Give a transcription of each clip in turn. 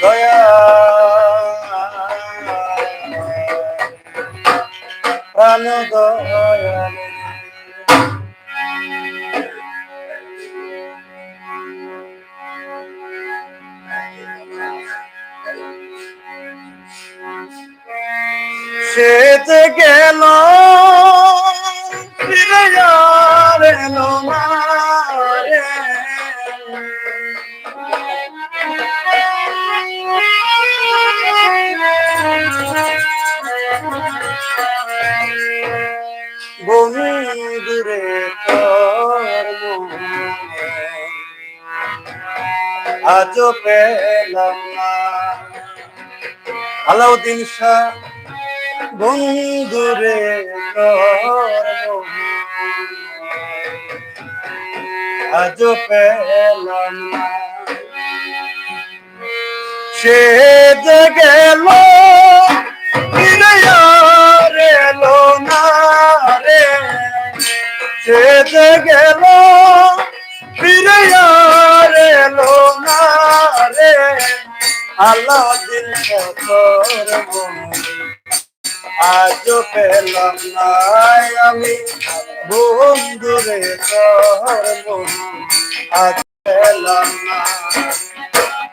দয়া প্রাণ দয়া বন্ধুরে তোর আজও পেলাম না আলাউদ্দিন শাহ বন্ধুরে তোর আজও পেলাম না। সে যে গেল এলো না রে। সে যে গেল ফিরে এলো না রে। আল্লাহ দিন মনে আজও পেলাম না আমি বন্ধুরে মনে। আজ পেলাম না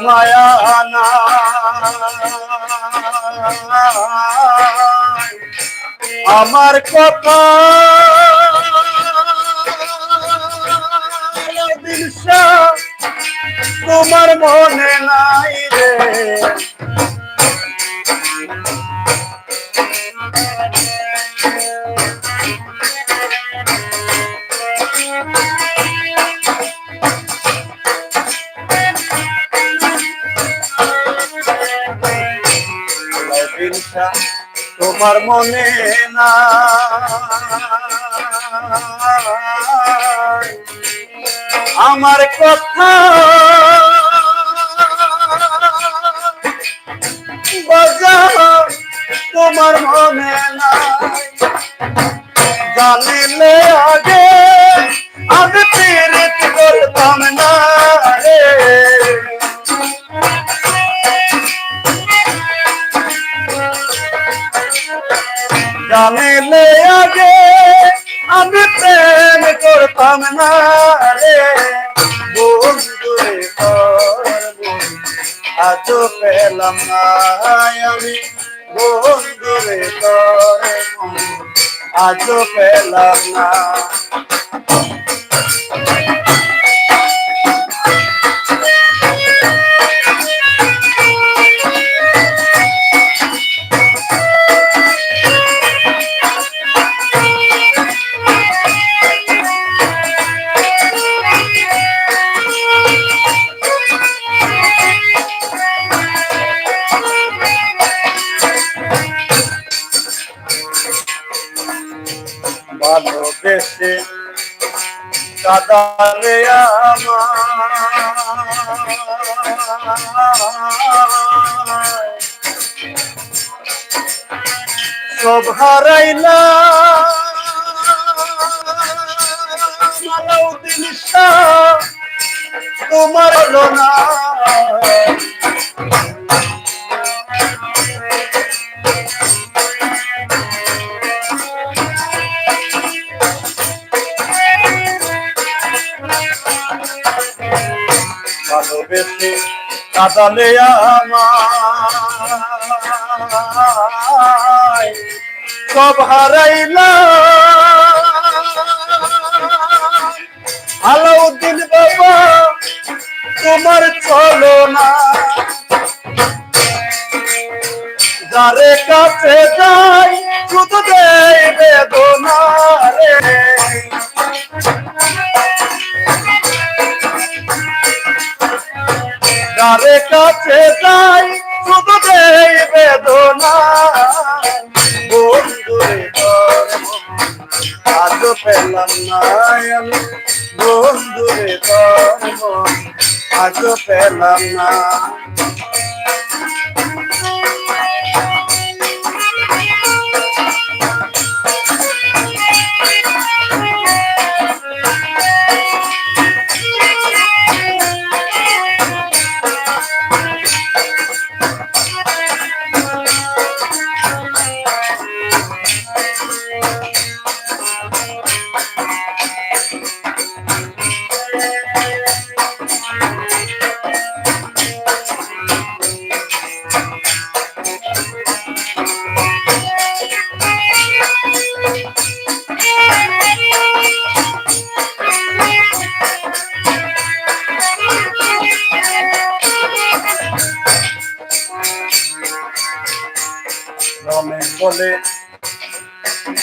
মায়া না আমার কথা তোমার মনে নাই রে তোমার মনে না। আমার কথা তোমার মনে না জানিলে আগে জানিলে আগে আমি প্রেম করতাম না রে। বন্ধুরে আজও পেলাম না আমি। বন্ধুরে মন পেলাম না। ভালোবেসে কাদারে সব হারাইলা। তোমার না ভালোবেসে কাটালে আমার সব হারাইলাম আলাউদ্দিন বাবা, তোমার চলো না যারে কাছে যাই, শুধু দেয় বেদনা রে। কারে কাছে যাই শুধু দেই বেদনা। বন্ধুরে আজ পেলাম না আজ পেলাম না।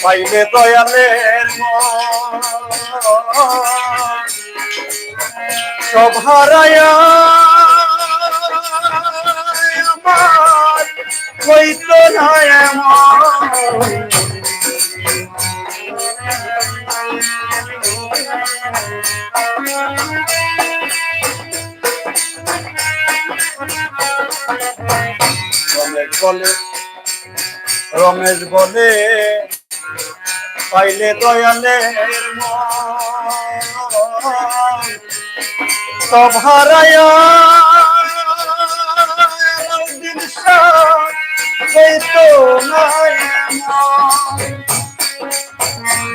পাইলে দয়ালের সব হারায়া আমার হইতো না রমেশ বলে রমেশ বলে পাইলে দয়ালের সব হারায়া।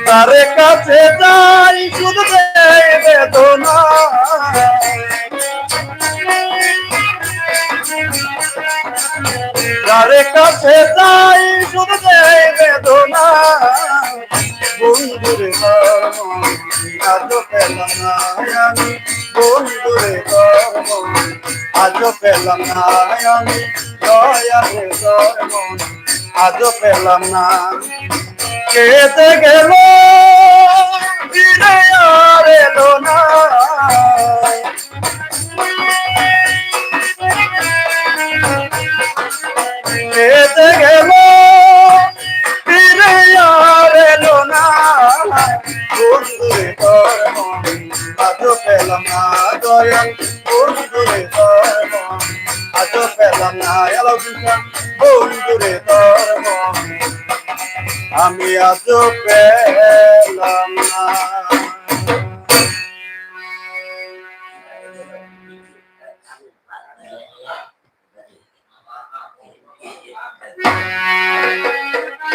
তারে কাছে যাই শুধু বেদনা তারে কাছে যাই শুধু দেয় বেদনা। বন্ধুরে আজও পেলাম না আমি। বন্ধুরে আজও পেলাম না আমি। দয়ালে ধর্ম আজও পেলাম না কেতে গেল ফিরে আর এলো না। কেতে গেল। ফিরে আর এলো না। বন্ধুরে তোর মন, আজও পেলাম না দয়াল। বন্ধুরে তোর মন, আজও পেলাম না এলো বন্ধুরে তোর মন, আমি আজও পেলাম না।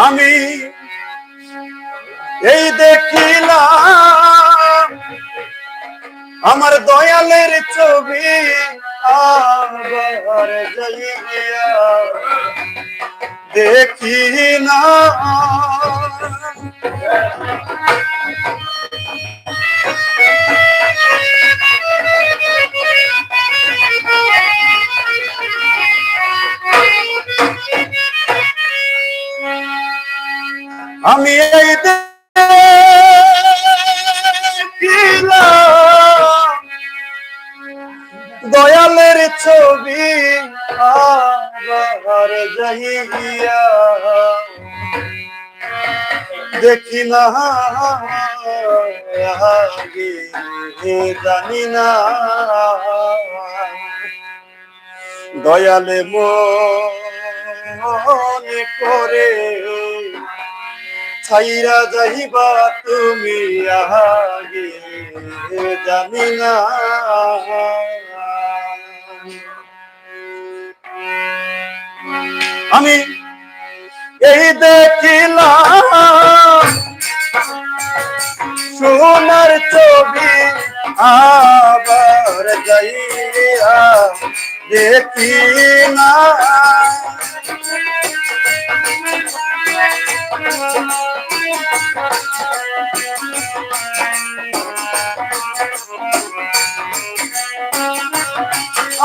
আমি এই দেখিলাম আমার দয়ালের ছবি দেখি না। আমি এই আবার যাইয়া দেখি না জানি না। দয়ালে মনে করে ছাইরা যাইবা তুমি, আগে জানি না। আমি এই দেখিলাম সোনার ছবি আবার যাইয়া দেখি না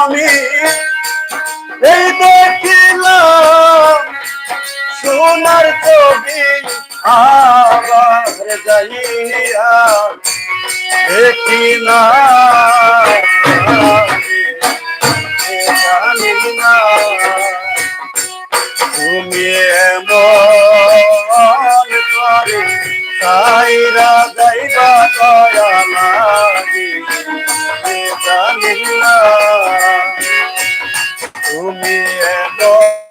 আমি এই সোনার ছবি আবার যাইয়া দেখি না তুমি এমন করে সাইরা যাইবা দয়া লাগি। জানি না তুমি এমন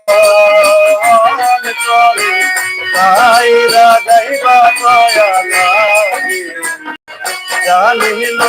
জানি না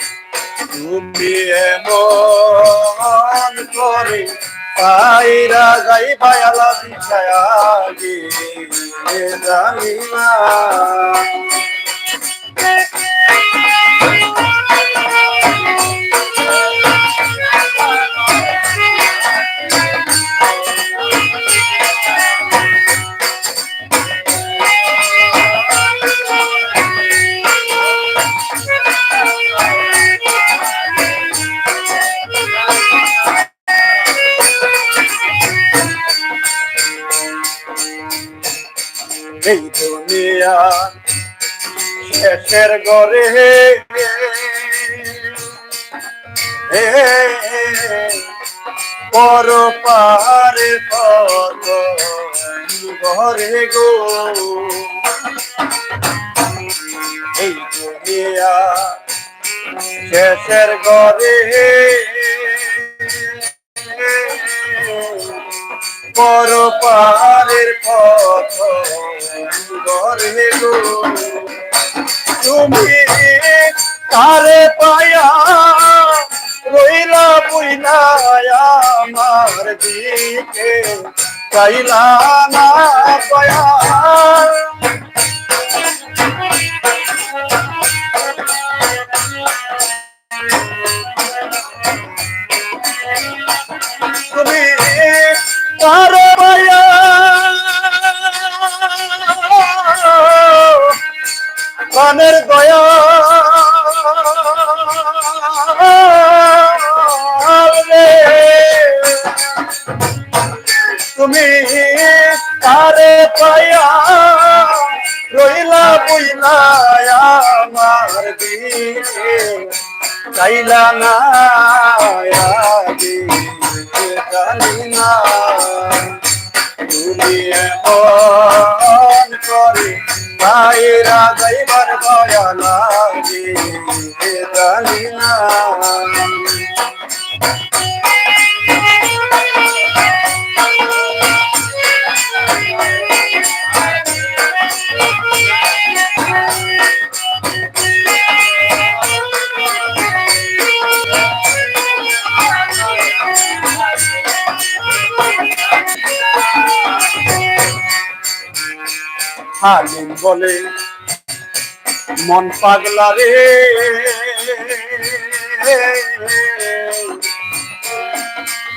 তুমি এমন করে পাইরা যাই পায়ালা বিছায়া জানি না। গরে হে পর পারে কত ঘরে গো। এই দুনিয়া শেষের গরে পর পারের পথ গরে গো। তুমি তারে পায়া? রইলা বুইনা দিকে চাইলা না পায়া। তুমি তারে কানের দয়া। তুমি তারে পায়া রইলা বইলা আমার দিকে চাইলা না তুমি করে বাইরা যাইবার দয়া লাগে জানি না হালিম বলে মন পাগলা রে।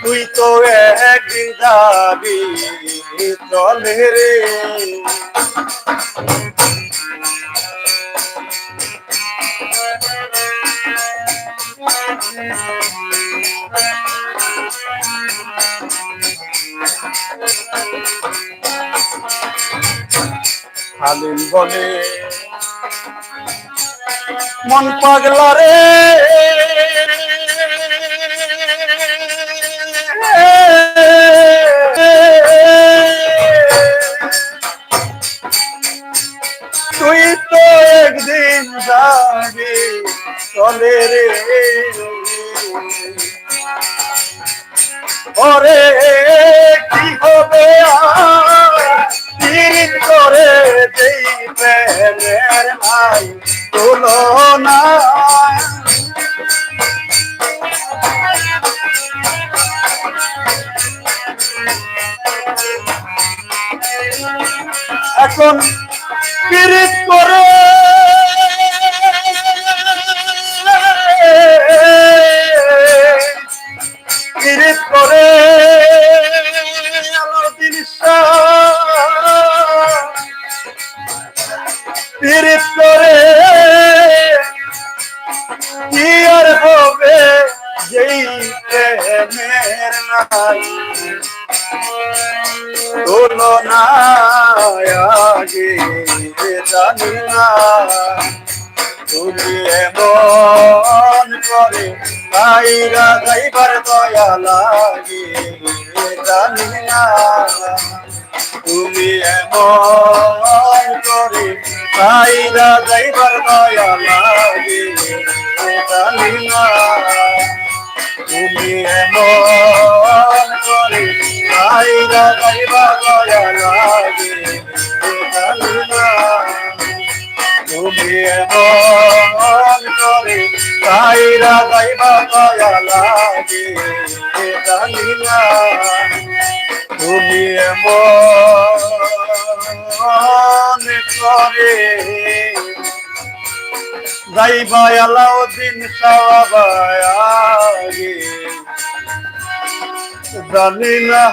তুই তো একদিন যাবি চলে রে। হালিম বলে মন পাগলা রে। এখন পীড়িত করে না তুমি এমন করে বাইরা যাইবার দয়া লাগে জানি না। তুমি এমন করে বাইরা যাইবার দয়া লাগে জানি না। যাইবার দয়া লাগে জানি না। তুমি এমন করে তাইরা যাইবা দয়া লাগে জানি না তুমি এমন করে যাইবা আলাউদ্দিন সাহাবায়াগে জানি না